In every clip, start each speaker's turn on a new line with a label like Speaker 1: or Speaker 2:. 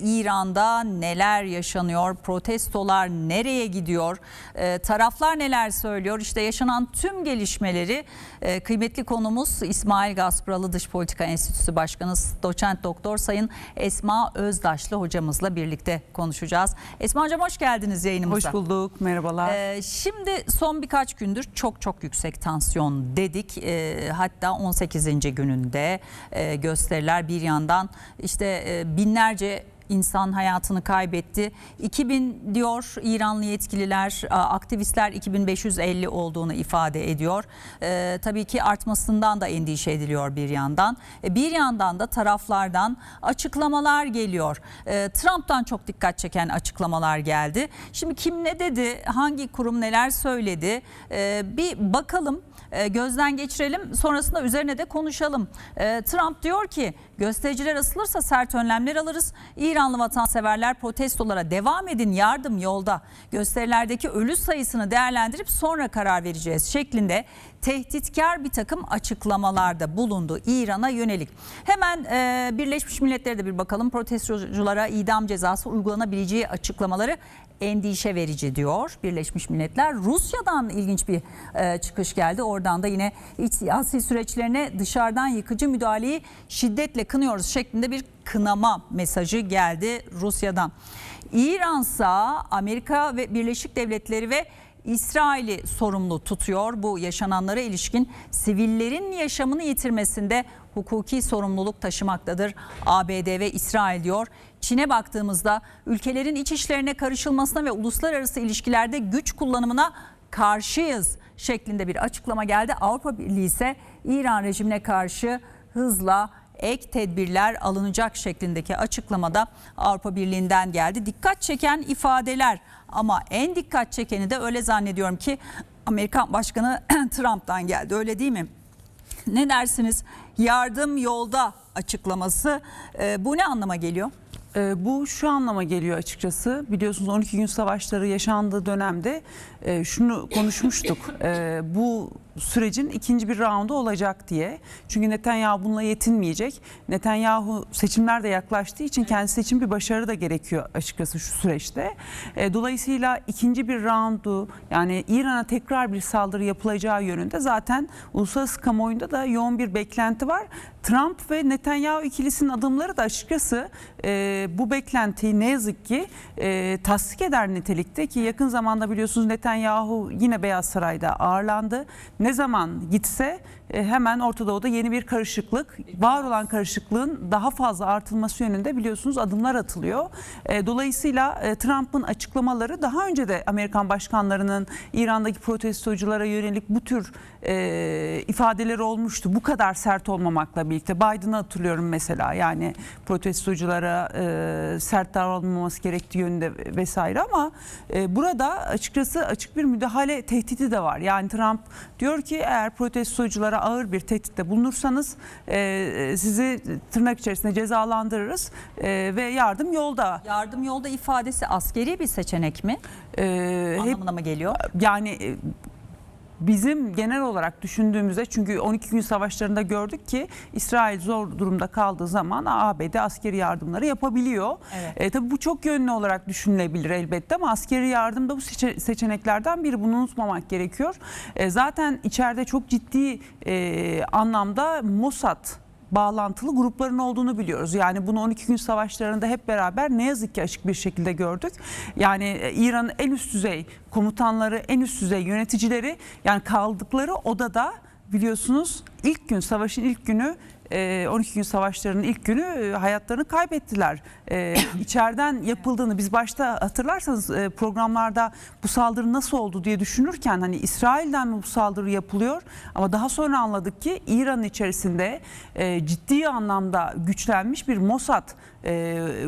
Speaker 1: İran'da neler yaşanıyor? Protestolar nereye gidiyor? Ee, taraflar neler söylüyor? İşte yaşanan tüm gelişmeleri e, kıymetli konumuz İsmail Gaspralı Dış Politika Enstitüsü Başkanı Doçent Doktor Sayın Esma Özdaşlı hocamızla birlikte konuşacağız. Esma Hocam hoş geldiniz yayınımıza.
Speaker 2: Hoş bulduk, merhabalar.
Speaker 1: Ee, şimdi son birkaç gündür çok çok yüksek tansiyon dedik. Ee, hatta 18. gününde e, gösteriler bir yandan işte e, binlerce insan hayatını kaybetti. 2000 diyor İranlı yetkililer, aktivistler 2550 olduğunu ifade ediyor. Ee, tabii ki artmasından da endişe ediliyor bir yandan. E, bir yandan da taraflardan açıklamalar geliyor. Ee, Trump'tan çok dikkat çeken açıklamalar geldi. Şimdi kim ne dedi, hangi kurum neler söyledi Ee, bir bakalım e, gözden geçirelim sonrasında üzerine de konuşalım. E, Trump diyor ki göstericiler asılırsa sert önlemler alırız. İranlı vatanseverler protestolara devam edin yardım yolda. Gösterilerdeki ölü sayısını değerlendirip sonra karar vereceğiz şeklinde tehditkar bir takım açıklamalarda bulundu İran'a yönelik. Hemen e, Birleşmiş Milletler'e de bir bakalım protestoculara idam cezası uygulanabileceği açıklamaları endişe verici diyor Birleşmiş Milletler. Rusya'dan ilginç bir e, çıkış geldi. Oradan da yine iç siyasi süreçlerine dışarıdan yıkıcı müdahaleyi şiddetle kınıyoruz şeklinde bir kınama mesajı geldi Rusya'dan. İransa Amerika ve Birleşik Devletleri ve İsrail'i sorumlu tutuyor bu yaşananlara ilişkin sivillerin yaşamını yitirmesinde hukuki sorumluluk taşımaktadır ABD ve İsrail diyor. Çin'e baktığımızda ülkelerin iç işlerine karışılmasına ve uluslararası ilişkilerde güç kullanımına karşıyız şeklinde bir açıklama geldi. Avrupa Birliği ise İran rejimine karşı hızla ek tedbirler alınacak şeklindeki açıklamada Avrupa Birliği'nden geldi. Dikkat çeken ifadeler ama en dikkat çekeni de öyle zannediyorum ki Amerikan Başkanı Trump'tan geldi öyle değil mi? Ne dersiniz? Yardım yolda açıklaması e, bu ne anlama geliyor?
Speaker 2: Ee, bu şu anlama geliyor açıkçası. Biliyorsunuz 12 gün savaşları yaşandığı dönemde e, şunu konuşmuştuk. E, bu sürecin ikinci bir raundu olacak diye. Çünkü Netanyahu bununla yetinmeyecek. Netanyahu seçimler de yaklaştığı için kendisi için bir başarı da gerekiyor açıkçası şu süreçte. E, dolayısıyla ikinci bir raundu yani İran'a tekrar bir saldırı yapılacağı yönünde zaten uluslararası kamuoyunda da yoğun bir beklenti var. Trump ve Netanyahu ikilisinin adımları da açıkçası e, bu beklentiyi ne yazık ki e, tasdik eder nitelikte ki yakın zamanda biliyorsunuz Netanyahu yine Beyaz Saray'da ağırlandı. Ne zaman gitse hemen Orta Doğu'da yeni bir karışıklık, var olan karışıklığın daha fazla artılması yönünde biliyorsunuz adımlar atılıyor. E, dolayısıyla e, Trump'ın açıklamaları daha önce de Amerikan başkanlarının İran'daki protestoculara yönelik bu tür e, ifadeleri olmuştu. Bu kadar sert olmamakla birlikte Biden'ı hatırlıyorum mesela yani protestoculara e, sert davranılmaması gerektiği yönünde vesaire ama e, burada açıkçası açık bir müdahale tehdidi de var. Yani Trump diyor ki eğer protestoculara ağır bir tehditte bulunursanız e, sizi tırnak içerisinde cezalandırırız e, ve yardım yolda.
Speaker 1: Yardım yolda ifadesi askeri bir seçenek mi?
Speaker 2: E, hep
Speaker 1: Anlamına mı geliyor?
Speaker 2: yani e, bizim genel olarak düşündüğümüzde çünkü 12 gün savaşlarında gördük ki İsrail zor durumda kaldığı zaman ABD askeri yardımları yapabiliyor.
Speaker 1: Evet.
Speaker 2: E, tabii bu çok yönlü olarak düşünülebilir elbette ama askeri yardım da bu seçe- seçeneklerden biri bunu unutmamak gerekiyor. E, zaten içeride çok ciddi e, anlamda Mossad bağlantılı grupların olduğunu biliyoruz. Yani bunu 12 gün savaşlarında hep beraber ne yazık ki açık bir şekilde gördük. Yani e, İran'ın en üst düzey komutanları, en üst düzey yöneticileri yani kaldıkları odada biliyorsunuz ilk gün savaşın ilk günü 12 gün savaşlarının ilk günü e, hayatlarını kaybettiler. E, içeriden yapıldığını biz başta hatırlarsanız e, programlarda bu saldırı nasıl oldu diye düşünürken hani İsrail'den mi bu saldırı yapılıyor ama daha sonra anladık ki İran'ın içerisinde e, ciddi anlamda güçlenmiş bir Mossad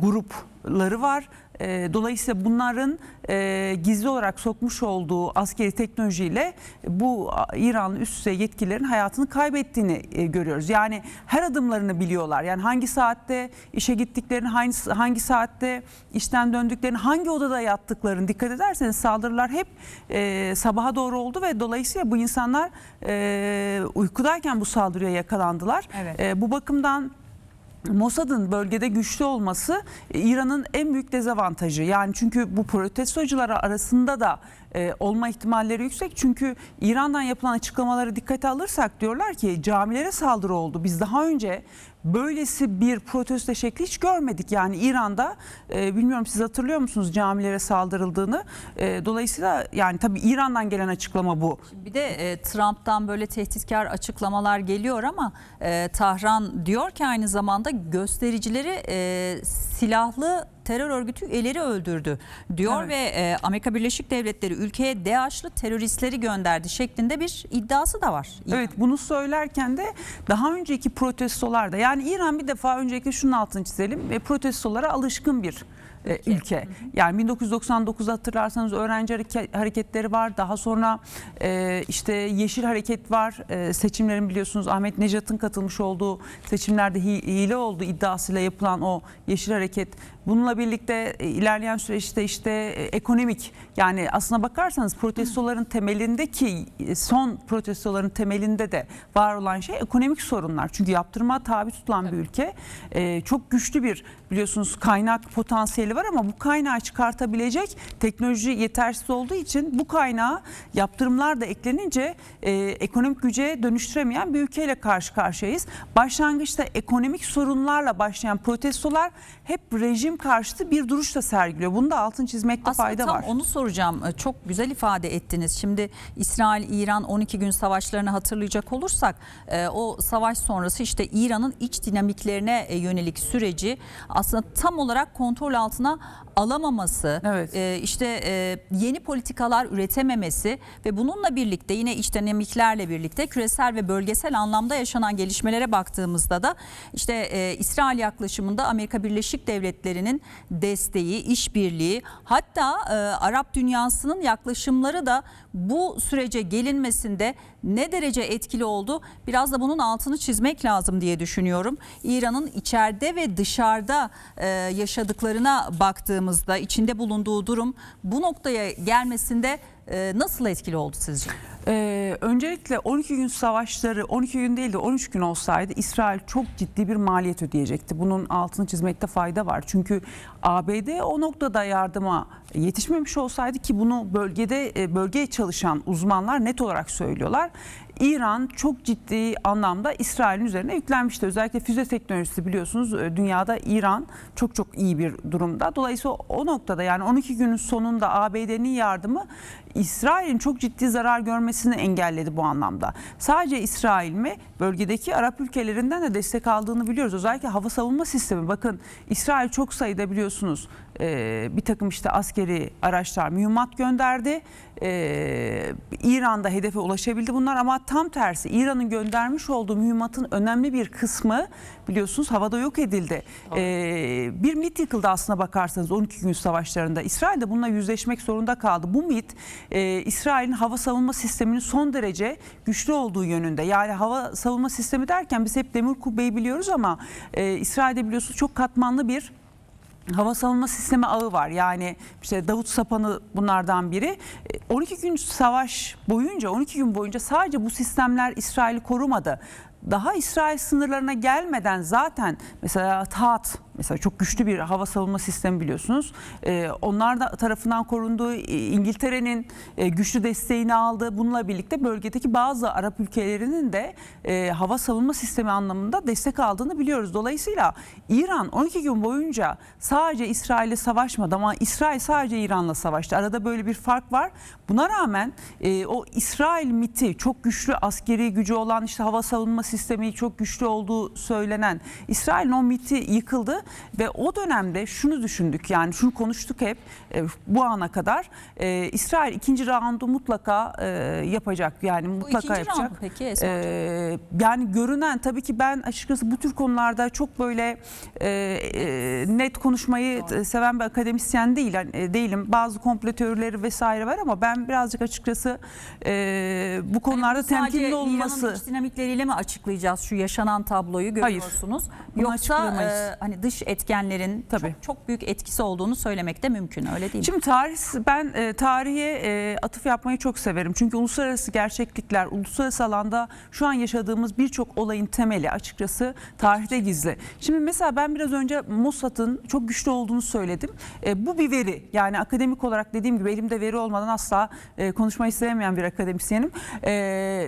Speaker 2: grupları var. E, Dolayısıyla bunların e, gizli olarak sokmuş olduğu askeri teknolojiyle bu a, İranlı üst düzey yetkililerin hayatını kaybettiğini e, görüyoruz. Yani her adımlarını biliyorlar. Yani hangi saatte işe gittiklerini, hangi, hangi saatte işten döndüklerini, hangi odada yattıklarını dikkat ederseniz saldırılar hep e, sabaha doğru oldu ve dolayısıyla bu insanlar e, uykudayken bu saldırıya yakalandılar.
Speaker 1: Evet.
Speaker 2: E, bu bakımdan Mossad'ın bölgede güçlü olması e, İran'ın en büyük dezavantajı. Yani çünkü bu protestocular arasında da e, olma ihtimalleri yüksek. Çünkü İran'dan yapılan açıklamaları dikkate alırsak diyorlar ki camilere saldırı oldu. Biz daha önce böylesi bir protesto şekli hiç görmedik. Yani İran'da e, bilmiyorum siz hatırlıyor musunuz camilere saldırıldığını. E, dolayısıyla yani tabii İran'dan gelen açıklama bu.
Speaker 1: Bir de e, Trump'tan böyle tehditkar açıklamalar geliyor ama e, Tahran diyor ki aynı zamanda göstericileri e, silahlı terör örgütü üyeleri öldürdü diyor
Speaker 2: Evet.
Speaker 1: ve e, Amerika Birleşik Devletleri ülkeye DAEŞ'lı teröristleri gönderdi şeklinde bir iddiası da var.
Speaker 2: Evet bunu söylerken de daha önceki protestolarda yani İran bir defa öncelikle şunun altını çizelim ve protestolara alışkın bir e, ülke. Yani 1999'da hatırlarsanız öğrenci hareke- hareketleri var. Daha sonra e, işte Yeşil Hareket var. E, seçimlerin biliyorsunuz Ahmet Necat'ın katılmış olduğu seçimlerde hi- hile olduğu iddiasıyla yapılan o Yeşil Hareket. Bununla birlikte e, ilerleyen süreçte işte e, ekonomik yani aslına bakarsanız protestoların temelindeki e, son protestoların temelinde de var olan şey ekonomik sorunlar. Çünkü yaptırıma tabi tutulan bir ülke çok güçlü bir biliyorsunuz kaynak potansiyeli var ama bu kaynağı çıkartabilecek teknoloji yetersiz olduğu için bu kaynağı yaptırımlar da eklenince ekonomik güce dönüştüremeyen bir ülkeyle karşı karşıyayız. Başlangıçta ekonomik sorunlarla başlayan protestolar hep rejim karşıtı bir duruşla sergiliyor. Bunu da altın çizmekte
Speaker 1: Aslında
Speaker 2: fayda
Speaker 1: tam
Speaker 2: var.
Speaker 1: onu soracağım. Ee, Çok güzel ifade ettiniz. Şimdi İsrail-İran 12 gün savaşlarını hatırlayacak olursak e, o savaş sonrası işte İran'ın iç dinamiklerine e, yönelik süreci aslında tam olarak kontrol altına alamaması,
Speaker 2: Evet.
Speaker 1: e, işte yeni politikalar üretememesi ve bununla birlikte yine iç dinamiklerle birlikte küresel ve bölgesel anlamda yaşanan gelişmelere baktığımızda da işte İsrail yaklaşımında Amerika Birleşik Devletleri'nin desteği, işbirliği hatta e, Arap dünyasının yaklaşımları da bu sürece gelinmesinde ne derece etkili oldu? Biraz da bunun altını çizmek lazım diye düşünüyorum. İran'ın içeride ve dışarıda e, yaşadıklarına baktığımızda içinde bulunduğu durum bu noktaya gelmesinde e, nasıl etkili oldu sizce?
Speaker 2: Ee, öncelikle 12 gün savaşları 12 gün değil de 13 gün olsaydı İsrail çok ciddi bir maliyet ödeyecekti. Bunun altını çizmekte fayda var. Çünkü ABD o noktada yardıma yetişmemiş olsaydı ki bunu bölgede e, bölgeye çalışan uzmanlar net olarak söylüyorlar. İran çok ciddi anlamda İsrail'in üzerine yüklenmişti. Özellikle füze teknolojisi biliyorsunuz e, dünyada İran çok çok iyi bir durumda. Dolayısıyla o noktada yani 12 günün sonunda ABD'nin yardımı İsrail'in çok ciddi zarar görmesini engelledi bu anlamda. Sadece İsrail mi? Bölgedeki Arap ülkelerinden de destek aldığını biliyoruz. Özellikle hava savunma sistemi. Bakın İsrail çok sayıda biliyorsunuz e, bir takım işte askeri araçlar, mühimmat gönderdi. E, İran'da hedefe ulaşabildi bunlar ama tam tersi İran'ın göndermiş olduğu mühimmatın önemli bir kısmı biliyorsunuz havada yok edildi. E, bir mit yıkıldı aslına bakarsanız 12 gün savaşlarında. İsrail de bununla yüzleşmek zorunda kaldı. Bu mit e, İsrail'in hava savunma sisteminin son derece güçlü olduğu yönünde. Yani hava savunma sistemi derken biz hep demir kubbeyi biliyoruz ama e, İsrail'de biliyorsunuz çok katmanlı bir hava savunma sistemi ağı var. Yani işte Davut Sapanı bunlardan biri. E, 12 gün savaş boyunca 12 gün boyunca sadece bu sistemler İsrail'i korumadı. Daha İsrail sınırlarına gelmeden zaten mesela TAAT mesela çok güçlü bir hava savunma sistemi biliyorsunuz. Ee, onlar da tarafından korundu. Ee, İngiltere'nin e, güçlü desteğini aldı. Bununla birlikte bölgedeki bazı Arap ülkelerinin de e, hava savunma sistemi anlamında destek aldığını biliyoruz. Dolayısıyla İran 12 gün boyunca sadece İsrail'le savaşmadı ama İsrail sadece İran'la savaştı. Arada böyle bir fark var. Buna rağmen e, o İsrail miti çok güçlü askeri gücü olan işte hava savunma sistemi çok güçlü olduğu söylenen İsrail'in o miti yıkıldı ve o dönemde şunu düşündük yani şunu konuştuk hep e, bu ana kadar E, İsrail ikinci raundu mutlaka e, yapacak yani mutlaka
Speaker 1: ikinci
Speaker 2: yapacak.
Speaker 1: round peki Esma Hocam?
Speaker 2: Ee, yani görünen tabii ki ben açıkçası bu tür konularda çok böyle e, e, net konuşmayı
Speaker 1: Doğru.
Speaker 2: seven bir akademisyen değil e, değilim. Bazı komplo teorileri vesaire var ama ben birazcık açıkçası e, bu konularda
Speaker 1: Hani bu sadece
Speaker 2: temkinli
Speaker 1: İran'ın
Speaker 2: olması
Speaker 1: iç dinamikleriyle mi açıklayacağız şu yaşanan tabloyu görüyorsunuz?
Speaker 2: Bunu
Speaker 1: Yoksa
Speaker 2: açıklayamayız.
Speaker 1: e, hani dış dış etkenlerin
Speaker 2: Tabii.
Speaker 1: çok çok büyük etkisi olduğunu söylemek de mümkün öyle değil mi?
Speaker 2: Şimdi tarih ben e, tarihe e, atıf yapmayı çok severim. Çünkü uluslararası gerçeklikler, uluslararası alanda şu an yaşadığımız birçok olayın temeli açıkçası tarihte gizli. Şimdi mesela ben biraz önce Mossad'ın çok güçlü olduğunu söyledim. E, bu bir veri. Yani akademik olarak dediğim gibi elimde veri olmadan asla e, konuşmayı sevmeyen bir akademisyenim. E,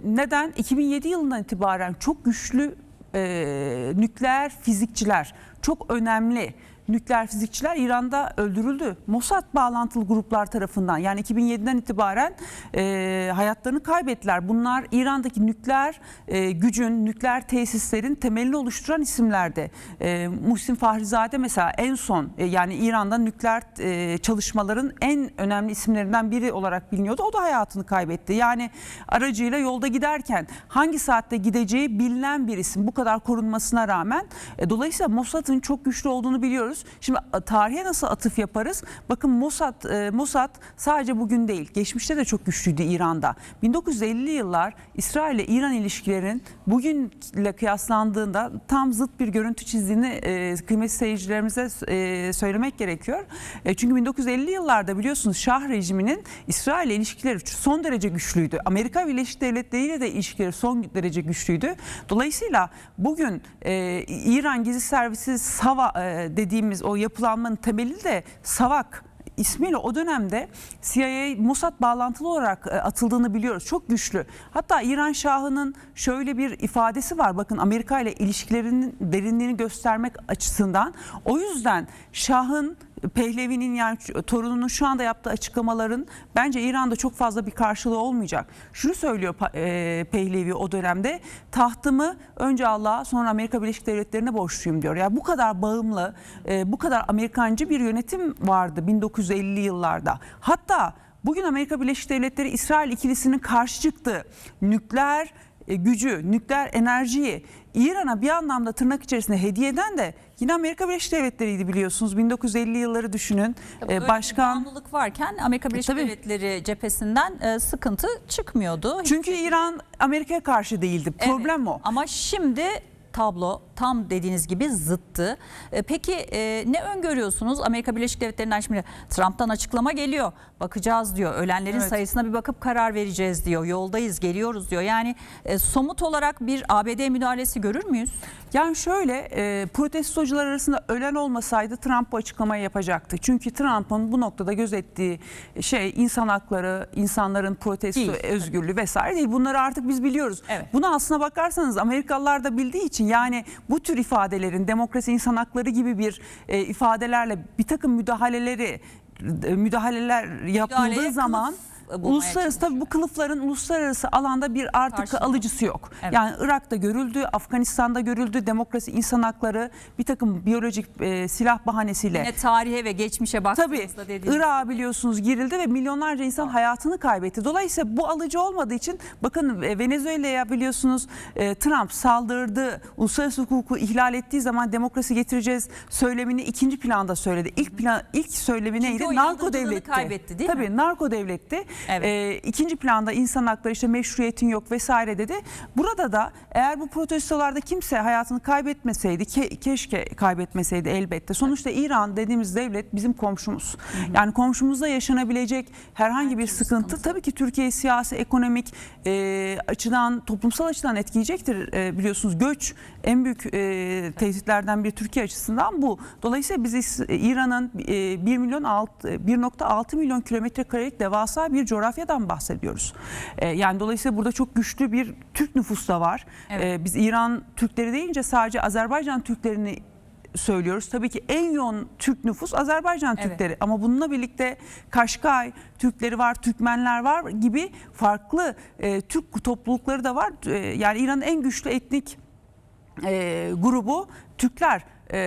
Speaker 2: neden? 2007 yılından itibaren çok güçlü e, nükleer fizikçiler, çok önemli nükleer fizikçiler İran'da öldürüldü. Mossad bağlantılı gruplar tarafından yani 2007'den itibaren e, hayatlarını kaybettiler. Bunlar İran'daki nükleer e, gücün, nükleer tesislerin temelini oluşturan isimlerdi. E, Muhsin Fahrizade mesela en son e, yani İran'da nükleer e, çalışmaların en önemli isimlerinden biri olarak biliniyordu. O da hayatını kaybetti. Yani aracıyla yolda giderken hangi saatte gideceği bilinen bir isim bu kadar korunmasına rağmen. E, dolayısıyla Mossad'ın çok güçlü olduğunu biliyoruz. Şimdi a, tarihe nasıl atıf yaparız? Bakın Mossad, e, Mossad sadece bugün değil, geçmişte de çok güçlüydü İran'da. 1950'li yıllar İsrail ile İran ilişkilerin bugünle kıyaslandığında tam zıt bir görüntü çizdiğini e, kıymetli seyircilerimize e, söylemek gerekiyor. E, çünkü 1950'li yıllarda biliyorsunuz Şah rejiminin İsrail ile ilişkileri son derece güçlüydü. Amerika Birleşik Devletleri ile de ilişkileri son derece güçlüydü. Dolayısıyla bugün e, İran Gizli Servisi SAVA e, dediğimiz o yapılanmanın temeli de SAVAK ismiyle o dönemde CIA Mossad bağlantılı olarak e, atıldığını biliyoruz. Çok güçlü. Hatta İran Şahı'nın şöyle bir ifadesi var. Bakın Amerika ile ilişkilerinin derinliğini göstermek açısından. O yüzden Şah'ın Pehlevi'nin yani torununun şu anda yaptığı açıklamaların bence İran'da çok fazla bir karşılığı olmayacak. Şunu söylüyor e, Pehlevi o dönemde tahtımı önce Allah'a sonra Amerika Birleşik Devletleri'ne borçluyum diyor. Yani bu kadar bağımlı, e, bu kadar Amerikancı bir yönetim vardı 1950'li yıllarda. Hatta bugün Amerika Birleşik Devletleri İsrail ikilisinin karşı çıktığı nükleer e, gücü, nükleer enerjiyi İran'a bir anlamda tırnak içerisinde hediye eden de yine Amerika Birleşik Devletleri'ydi biliyorsunuz. 1950'li yılları düşünün.
Speaker 1: Tabii
Speaker 2: E,
Speaker 1: bir
Speaker 2: başkan
Speaker 1: bağımlılık varken Amerika Birleşik
Speaker 2: tabii.
Speaker 1: Devletleri cephesinden e, sıkıntı çıkmıyordu.
Speaker 2: çünkü İran Amerika'ya karşı değildi.
Speaker 1: Evet.
Speaker 2: Problem o.
Speaker 1: Ama şimdi tablo tam dediğiniz gibi zıttı. E, Peki e, ne öngörüyorsunuz? Amerika Birleşik Devletleri'nden şimdi Trump'tan açıklama geliyor. Bakacağız diyor. Ölenlerin
Speaker 2: Evet.
Speaker 1: sayısına bir bakıp karar vereceğiz diyor. Yoldayız, geliyoruz diyor. Yani e, somut olarak bir ABD müdahalesi görür müyüz?
Speaker 2: Yani şöyle e, protestocular arasında ölen olmasaydı Trump bu açıklamayı yapacaktı. Çünkü Trump'ın bu noktada gözettiği şey insan hakları, insanların protesto
Speaker 1: Değil.
Speaker 2: özgürlüğü vesaire değil. Bunları artık biz biliyoruz.
Speaker 1: Evet.
Speaker 2: Bunu aslına bakarsanız Amerikalılar da bildiği için yani bu tür ifadelerin demokrasi, insan hakları gibi bir e, ifadelerle bir takım müdahaleleri e, müdahaleler yapıldığı
Speaker 1: Müdahaleye
Speaker 2: zaman
Speaker 1: kılıf bulmaya
Speaker 2: uluslararası tabii bu kılıfların uluslararası alanda bir artık
Speaker 1: Karşılığı.
Speaker 2: alıcısı yok.
Speaker 1: Evet.
Speaker 2: Yani Irak'ta görüldü, Afganistan'da görüldü, demokrasi, insan hakları, bir takım biyolojik e, silah bahanesiyle.
Speaker 1: Yine tarihe ve geçmişe
Speaker 2: Tabii
Speaker 1: baktığımızda dediğiniz
Speaker 2: Irak'a biliyorsunuz girildi ve milyonlarca insan hayatını kaybetti. Dolayısıyla bu alıcı olmadığı için bakın e, Venezuela'ya biliyorsunuz e, Trump saldırdı. Uluslararası hukuku ihlal ettiği zaman demokrasi getireceğiz söylemini ikinci planda söyledi. İlk plan ilk söylemi
Speaker 1: Çünkü
Speaker 2: neydi? Narko devletti.
Speaker 1: kaybetti, değil mi?
Speaker 2: Tabii narko devletti.
Speaker 1: Evet.
Speaker 2: E, ikinci planda insan hakları işte meşruiyetin yok vesaire dedi. Burada da eğer bu protestolarda kimse hayatını kaybetmeseydi ke- keşke kaybetmeseydi elbette. Sonuçta İran dediğimiz devlet bizim komşumuz. Yani komşumuzda yaşanabilecek herhangi bir sıkıntı, tabii ki Türkiye siyasi, ekonomik e, açıdan, toplumsal açıdan etkileyecektir. E, biliyorsunuz göç en büyük e, tehditlerden bir Türkiye açısından bu. Dolayısıyla biz İran'ın e, 1 milyon alt- 1.6 milyon kilometre karelik devasa bir coğrafyadan bahsediyoruz. E, yani dolayısıyla burada çok güçlü bir Türk nüfus da var.
Speaker 1: Evet.
Speaker 2: E, biz İran Türkleri deyince sadece Azerbaycan Türklerini söylüyoruz. Tabii ki en yoğun Türk nüfus Azerbaycan
Speaker 1: Evet.
Speaker 2: Türkleri ama bununla birlikte Kaşkay Türkleri var, Türkmenler var gibi farklı e, Türk toplulukları da var. E, yani İran'ın en güçlü etnik e, grubu Türkler. E,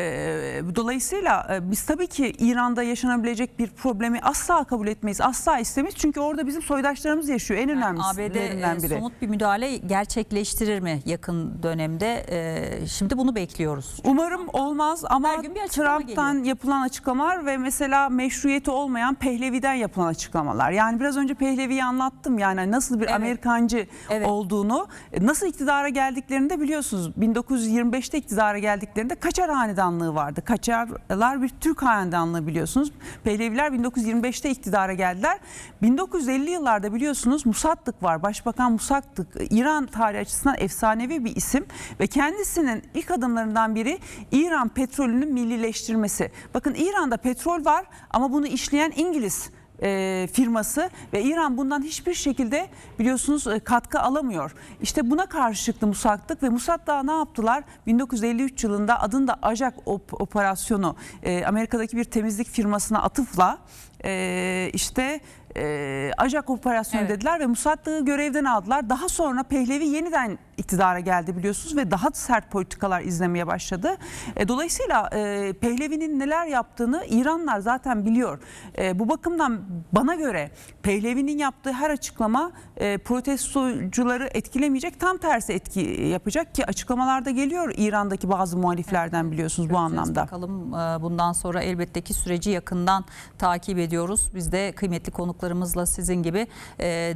Speaker 2: dolayısıyla e, biz tabii ki İran'da yaşanabilecek bir problemi asla kabul etmeyiz. Asla istemeyiz. Çünkü orada bizim soydaşlarımız yaşıyor. En
Speaker 1: Yani
Speaker 2: önemlilerinden
Speaker 1: ABD
Speaker 2: biri.
Speaker 1: somut bir müdahale gerçekleştirir mi yakın dönemde? E, şimdi bunu bekliyoruz.
Speaker 2: Umarım olmaz ama Trump'tan yapılan açıklamalar ve mesela meşruiyeti olmayan Pehlevi'den yapılan açıklamalar. Yani biraz önce Pehlevi'yi anlattım yani nasıl bir
Speaker 1: Evet.
Speaker 2: Amerikancı
Speaker 1: Evet.
Speaker 2: olduğunu. Nasıl iktidara geldiklerini de biliyorsunuz. 1925'te iktidara geldiklerinde kaçarhane hanedanlığı vardı. Kaçarlar bir Türk hanedanlığı biliyorsunuz. Pehleviler 1925'te iktidara geldiler. 1950 yıllarda biliyorsunuz Musaddık var. Başbakan Musaddık İran tarihi açısından efsanevi bir isim ve kendisinin ilk adımlarından biri İran petrolünün millileştirmesi. Bakın İran'da petrol var ama bunu işleyen İngiliz e, firması ve İran bundan hiçbir şekilde biliyorsunuz e, katkı alamıyor. İşte buna karşı çıktı Musaklık ve Musadda ne yaptılar? 1953 yılında adında Ajak op- operasyonu e, Amerika'daki bir temizlik firmasına atıfla e, işte e, Ajak operasyonu
Speaker 1: Evet.
Speaker 2: dediler ve Musaddık'ı görevden aldılar. Daha sonra Pehlevi yeniden iktidara geldi biliyorsunuz ve daha sert politikalar izlemeye başladı. E, dolayısıyla e, Pehlevi'nin neler yaptığını İranlar zaten biliyor. E, bu bakımdan bana göre Pehlevi'nin yaptığı her açıklama e, protestocuları etkilemeyecek tam tersi etki yapacak ki açıklamalarda geliyor İran'daki bazı muhaliflerden biliyorsunuz bu
Speaker 1: Göreceğiz
Speaker 2: anlamda.
Speaker 1: Bakalım bundan sonra elbette ki süreci yakından takip ediyoruz. Biz de kıymetli konuklarımızla sizin gibi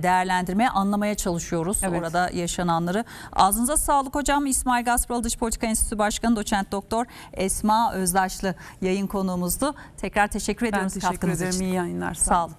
Speaker 1: değerlendirmeye, anlamaya çalışıyoruz
Speaker 2: Evet.
Speaker 1: orada yaşananları. Ağzınıza sağlık hocam. İsmail Gasparalı Dış Politika Enstitüsü Başkanı Doçent Doktor Esma Özdaşlı yayın konuğumuzdu. Tekrar teşekkür
Speaker 2: Ben
Speaker 1: ediyoruz
Speaker 2: teşekkür
Speaker 1: katkınız
Speaker 2: ederim.
Speaker 1: için.
Speaker 2: İyi yayınlar.
Speaker 1: Sağ olun.